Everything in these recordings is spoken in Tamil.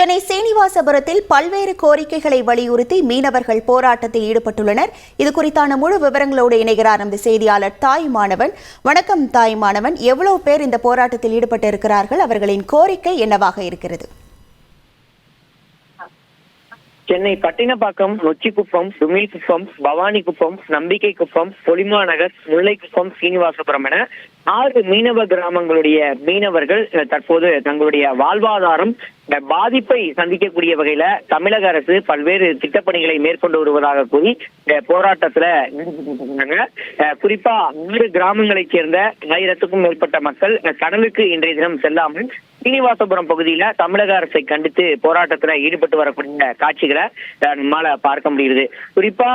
சென்னை சீனிவாசபுரத்தில் பல்வேறு கோரிக்கைகளை வலியுறுத்தி மீனவர்கள் போராட்டத்தில் ஈடுபட்டுள்ளனர். இது குறித்தான முழு விவரங்களோடு இணைகிறார் நமது செய்தியாளர் தாய் மாணவன். வணக்கம் தாய் மாணவன். எவ்வளவு பேர் இந்த போராட்டத்தில் ஈடுபட்டு இருக்கிறார்கள் அவர்களின் கோரிக்கை என்னவாக இருக்கிறது? சென்னை பட்டினப்பாக்கம் நொச்சிக்குப்பம் துமில்குப்பம் பவானிக்குப்பம் பொலிமா நகர் முல்லைக்குப்பம் சீனிவாசபுரம் என ஆறு மீனவ கிராமங்களுடைய மீனவர்கள் தற்போது தங்களுடைய வாழ்வாதாரம் பாதிப்பை சந்திக்கக்கூடிய வகையில தமிழக அரசு பல்வேறு திட்டப்பணிகளை மேற்கொண்டு வருவதாக கூறி போராட்டத்துல அஹ், குறிப்பா ஆறு கிராமங்களைச் சேர்ந்த ஆயிரத்துக்கும் மேற்பட்ட மக்கள் கடலுக்கு இன்றைய தினம் செல்லாமல் சீனிவாசபுரம் பகுதியில தமிழக அரசை கண்டித்து போராட்டத்துல ஈடுபட்டு வரக்கூடிய காட்சிகளை நம்மால பார்க்க முடியுது. குறிப்பா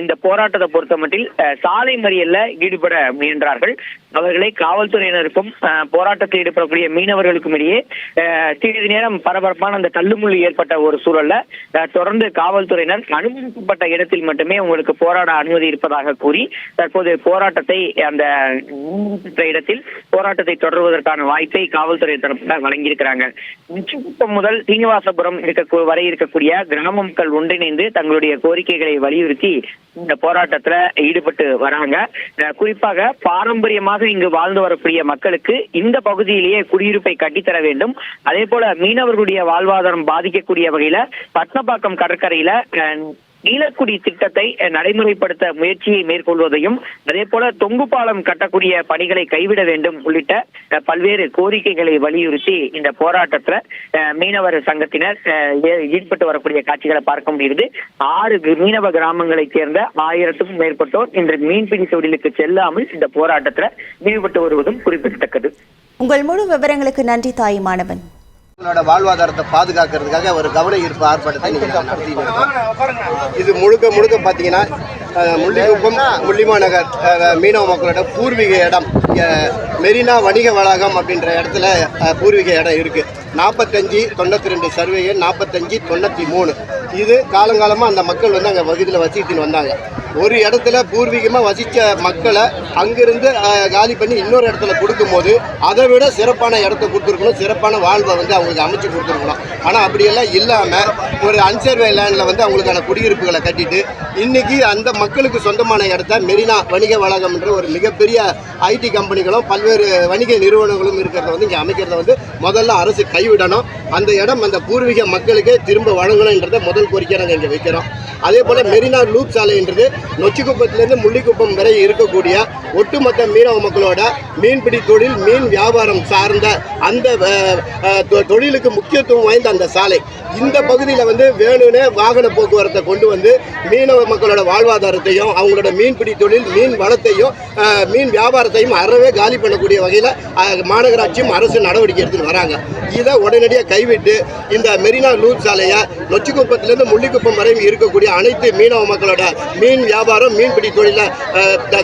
இந்த போராட்டத்தை பொறுத்த மட்டில் சாலை மறியல்ல ஈடுபட முயன்றார்கள். அவர்களை காவல்துறையினருக்கும் போராட்டத்தில் ஈடுபடக்கூடிய மீனவர்களுக்கும் இடையே சிறிது நேரம் பரபரப்பான அந்த தள்ளுமுள்ளு ஏற்பட்ட ஒரு சூழல்ல தொடர்ந்து காவல்துறையினர் அனுமதிக்கப்பட்ட இடத்தில் மட்டுமே உங்களுக்கு போராட அனுமதி இருப்பதாக கூறி தற்போது போராட்டத்தை அந்த இடத்தில் போராட்டத்தை தொடர்வதற்கான வாய்ப்பை காவல்துறை தரப்புல வழங்கியிருக்கிறாங்க. உச்சிக்குப்பம் முதல் சீனிவாசபுரம் இருக்க வரை இருக்கக்கூடிய கிராம மக்கள் ஒன்றிணைந்து தங்களுடைய கோரிக்கைகளை வலியுறுத்தி இந்த போராட்டத்துல ஈடுபட்டு வராங்க. குறிப்பாக பாரம்பரியமாக இங்கு வாழ்ந்து வரக்கூடிய மக்களுக்கு இந்த பகுதியிலேயே குடியிருப்பை கட்டித்தர வேண்டும். அதே போல மீனவர்களுடைய வாழ்வாதாரம் பாதிக்கக்கூடிய வகையில பட்னப்பாக்கம் கடற்கரையில அஹ், நீலக்குடி திட்டத்தை நடைமுறைப்படுத்த முயற்சியை மேற்கொள்வதையும் அதே போல தொங்கு பாலம் கட்டக்கூடிய பணிகளை கைவிட வேண்டும் உள்ளிட்ட பல்வேறு கோரிக்கைகளை வலியுறுத்தி இந்த போராட்டத்துல மீனவர் சங்கத்தினர் அஹ், ஈடுபட்டு வரக்கூடிய காட்சிகளை பார்க்க முடியுது ஆறு மீனவ கிராமங்களைச் சேர்ந்த ஆயிரத்துக்கும் மேற்பட்டோர் இன்று மீன்பிடி தொழிலுக்கு செல்லாமல் இந்த போராட்டத்துல ஈடுபட்டு வருவதும் குறிப்பிடத்தக்கது. உங்கள் முழு விவரங்களுக்கு நன்றி தாய் மாணவன். உங்களோட வாழ்வாதாரத்தை பாதுகாக்கிறதுக்காக ஒரு கவன ஈர்ப்பு ஆர்ப்பாட்டத்தை. இது முழுக்க முழுக்க பார்த்தீங்கன்னா முள்ளிக்குப்பம் முள்ளிமா நகர் அஹ், மீனவ மக்களோட பூர்வீக இடம். மெரினா வணிக வளாகம் அப்படின்ற இடத்துல பூர்வீக இடம் இருக்கு. நாற்பத்தஞ்சு தொண்ணூற்றி ரெண்டு சர்வே எண் நாற்பத்தஞ்சு தொண்ணூற்றி மூணு இது காலங்காலமாக அந்த மக்கள் வந்து அங்கே பகுதியில் வசித்துன்னு வந்தாங்க. ஒரு இடத்துல பூர்வீகமாக வசித்த மக்களை அங்கிருந்து காலி பண்ணி இன்னொரு இடத்துல கொடுக்கும்போது அதை விட சிறப்பான இடத்த கொடுத்துருக்கணும் சிறப்பான வாழ்வை வந்து அவங்களுக்கு அமைச்சு கொடுத்துருக்கணும். ஆனால் அப்படியெல்லாம் இல்லாமல் ஒரு அன்சர்வே லேண்டில் வந்து அவங்களுக்கான குடியிருப்புகளை கட்டிட்டு இன்றைக்கி அந்த மக்களுக்கு சொந்தமான இடத்த மெரினா வணிக வளாகம் என்ற ஒரு மிகப்பெரிய ஐடி கம்பெனிகளும் பல்வேறு வணிக நிறுவனங்களும் இருக்கிறத வந்து இங்கே அமைக்கிறத வந்து முதல்ல அரசு கைவிடணும். அந்த இடம் அந்த பூர்வீக மக்களுக்கே திரும்ப வழங்கணுன்றத முதல் கோரிக்கை நாங்கள் இங்கே வைக்கிறோம். அதே போல் மெரினா லூப் சாலைன்றது நொச்சிக்குப்பத்திலேருந்து முள்ளிக்குப்பம் வரை இருக்கக்கூடிய ஒட்டுமொத்த மீனவ மக்களோட மீன்பிடி தொழில் மீன் வியாபாரம் சார்ந்த அந்த தொ- தொழிலுக்கு முக்கியத்துவம் வாய்ந்த அந்த சாலை. இந்த பகுதியில் வந்து வேணும்னே வாகன போக்குவரத்தை கொண்டு வந்து மீனவ மக்களோட வாழ்வாதாரத்தையும் அவங்களோட மீன்பிடி தொழில் மீன் வளத்தையும் மீன் வியாபாரத்தையும் அறவே காலி பண்ணக்கூடிய வகையில் மாநகராட்சியும் அரசு நடவடிக்கை எடுத்துட்டு வராங்க. இதை உடனடியாக கைவிட்டு இந்த மெரினா லூப் சாலையை நொச்சிக்குப்பத்திலேருந்து முள்ளிக்குப்பம் வரையும் இருக்கக்கூடிய அனைத்து மீனவ மக்களோட மீன் வியாபாரம் மீன்பிடி தொழிலை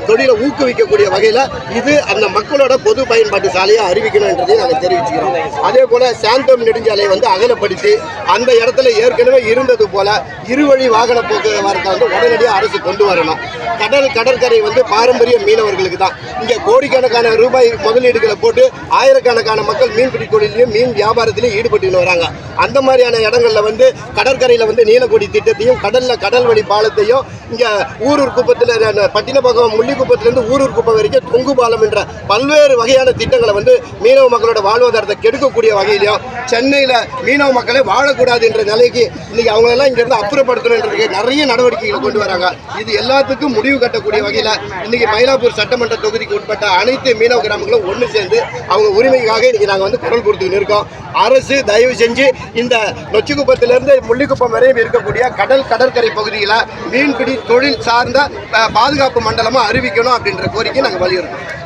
தொழிலை ஊக்குவிக்கக்கூடிய வகையில் இது அந்த மக்களோட பொது பயன்பாட்டு சாலையை அறிவிக்கணுன்றதையும் நாங்கள் தெரிவிச்சுக்கிறோம் அதே போல் சாந்தோம் நெடுஞ்சாலையை வந்து அகலப்படுத்தி அந்த இடத்துல ஏற்கனவே இருந்தது போல இருவழி வாகன போக்குவரத்தை வந்து உடனடியாக அரசு கொண்டு வரணும். கடல் கடற்கரை வந்து பாரம்பரிய மீனவர்களுக்கு தான். இங்கே கோடிக்கணக்கான ரூபாய் முதலீடுகளை போட்டு ஆயிரக்கணக்கான மக்கள் மீன்பிடி தொழிலையும் மீன் வியாபாரத்திலையும் ஈடுபட்டு வராங்க. அந்த மாதிரியான இடங்கள்ல வந்து கடற்கரையில் வந்து நீலக்கொடி திட்டத்தையும் கடலில் கடல் வழி பாலத்தையும் இங்கே ஊரூர் குப்பத்தில் பட்டினப்பாக்கம் முள்ளிக்குப்பத்திலேருந்து ஊரூர் குப்பம் வரைக்கும் தொங்கு பாலம் என்ற பல்வேறு வகையான திட்டங்களை வந்து மீனவ மக்களோட வாழ்வாதாரத்தை கெடுக்கக்கூடிய வகையிலையும் சென்னையில் மீனவ மக்களே வாழக்கூடாது என்ற நிலைக்கு இன்னைக்கு அவங்களெல்லாம் இங்கேருந்து அப்புறப்படுத்தணுன்றதுக்கு நிறைய நடவடிக்கைகள் கொண்டு வராங்க. இது எல்லாத்துக்கும் முடிவு கட்டக்கூடிய வகையில் இன்னைக்கு மயிலாப்பூர் சட்டமன்ற தொகுதிக்கு உட்பட்ட அனைத்து மீனவ கிராமங்களும் ஒன்று சேர்ந்து அவங்க உரிமைக்காக இன்னைக்கு நாங்கள் வந்து குரல் கொடுத்துக்கிட்டு இருக்கோம். அரசு தயவு செஞ்சு இந்த நொச்சிக்குப்பத்திலிருந்து முள்ளிக்குப்பம் வரையும் இருக்கக்கூடிய கடல் கடற்கரை பகுதியில் மீன்பிடி தொழில் சார்ந்த பாதுகாப்பு மண்டலமாக அறிவிக்கணும் அப்படின்ற கோரிக்கை நாங்கள் வலியுறுத்தோம்